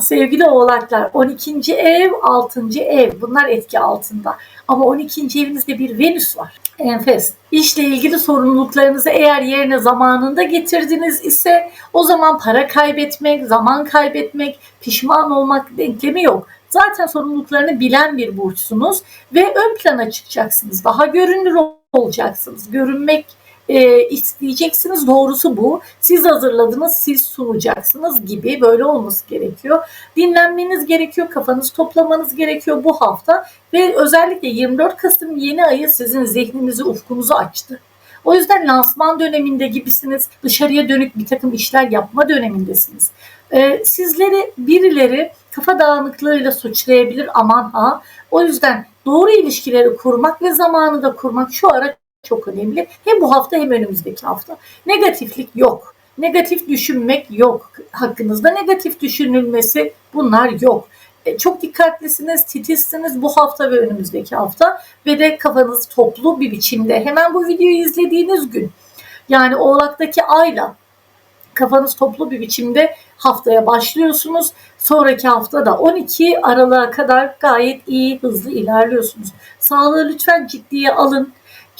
Sevgili oğlaklar 12. ev 6. ev bunlar etki altında. Ama 12. evinizde bir Venüs var. Enfes. İşle ilgili sorumluluklarınızı eğer yerine zamanında getirdiniz ise o zaman para kaybetmek, zaman kaybetmek, pişman olmak denklemi yok. Zaten sorumluluklarını bilen bir burçsunuz ve ön plana çıkacaksınız. Daha görünür olacaksınız. Görünmek e, isteyeceksiniz. Doğrusu bu. Siz hazırladınız, siz sunacaksınız gibi böyle olması gerekiyor. Dinlenmeniz gerekiyor, kafanızı toplamanız gerekiyor bu hafta ve özellikle 24 Kasım yeni ayı sizin zihninizi, ufkunuzu açtı. O yüzden lansman döneminde gibisiniz. Dışarıya dönük bir takım işler yapma dönemindesiniz. Ee, sizleri birileri kafa dağınıklığıyla suçlayabilir aman ha. O yüzden doğru ilişkileri kurmak ve zamanı da kurmak şu ara çok önemli. Hem bu hafta hem önümüzdeki hafta. Negatiflik yok. Negatif düşünmek yok. Hakkınızda negatif düşünülmesi bunlar yok. E, Çok dikkatlisiniz, titizsiniz bu hafta ve önümüzdeki hafta ve de kafanız toplu bir biçimde hemen bu videoyu izlediğiniz gün yani Oğlak'taki ayla kafanız toplu bir biçimde haftaya başlıyorsunuz. Sonraki hafta da 12 Aralık'a kadar gayet iyi, hızlı ilerliyorsunuz. Sağlığı lütfen ciddiye alın.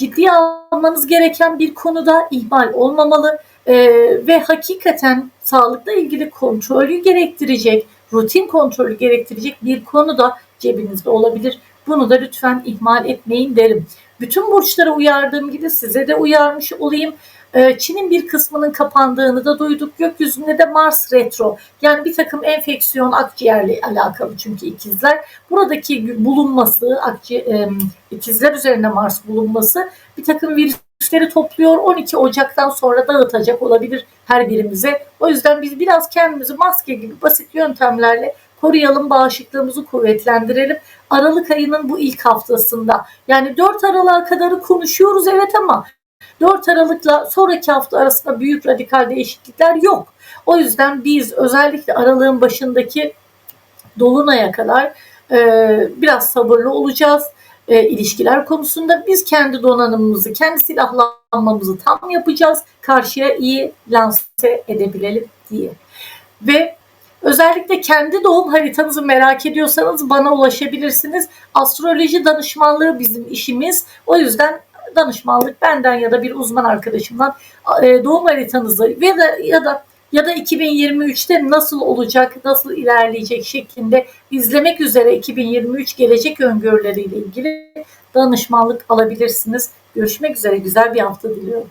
Ciddiye almanız gereken bir konuda ihmal olmamalı Ee, ve hakikaten sağlıkla ilgili kontrolü gerektirecek, rutin kontrolü gerektirecek bir konu da cebinizde olabilir. Bunu da lütfen ihmal etmeyin derim. Bütün burçlara uyardığım gibi size de uyarmış olayım. Ee, Çin'in bir kısmının kapandığını da duyduk. Gökyüzünde de Mars retro. Yani bir takım enfeksiyon akciğerle alakalı çünkü ikizler. Buradaki bulunması, e, ikizler üzerinde Mars bulunması bir takım virüsleri topluyor. 12 Ocak'tan sonra dağıtacak olabilir her birimize. O yüzden biz biraz kendimizi maske gibi basit yöntemlerle koruyalım, bağışıklığımızı kuvvetlendirelim. Aralık ayının bu ilk haftasında yani 4 Aralık'a kadarı konuşuyoruz evet ama 4 Aralık'la sonraki hafta arasında büyük radikal değişiklikler yok. O yüzden biz özellikle aralığın başındaki dolunaya kadar e, biraz sabırlı olacağız. E, ilişkiler konusunda biz kendi donanımımızı, kendi silahlanmamızı tam yapacağız. Karşıya iyi lanse edebilelim diye. Ve Özellikle kendi doğum haritanızı merak ediyorsanız bana ulaşabilirsiniz. Astroloji danışmanlığı bizim işimiz. O yüzden danışmanlık benden ya da bir uzman arkadaşımdan e, doğum haritanızı ve da ya da ya da 2023'te nasıl olacak, nasıl ilerleyecek şeklinde izlemek üzere 2023 gelecek öngörüleriyle ilgili danışmanlık alabilirsiniz. Görüşmek üzere güzel bir hafta diliyorum.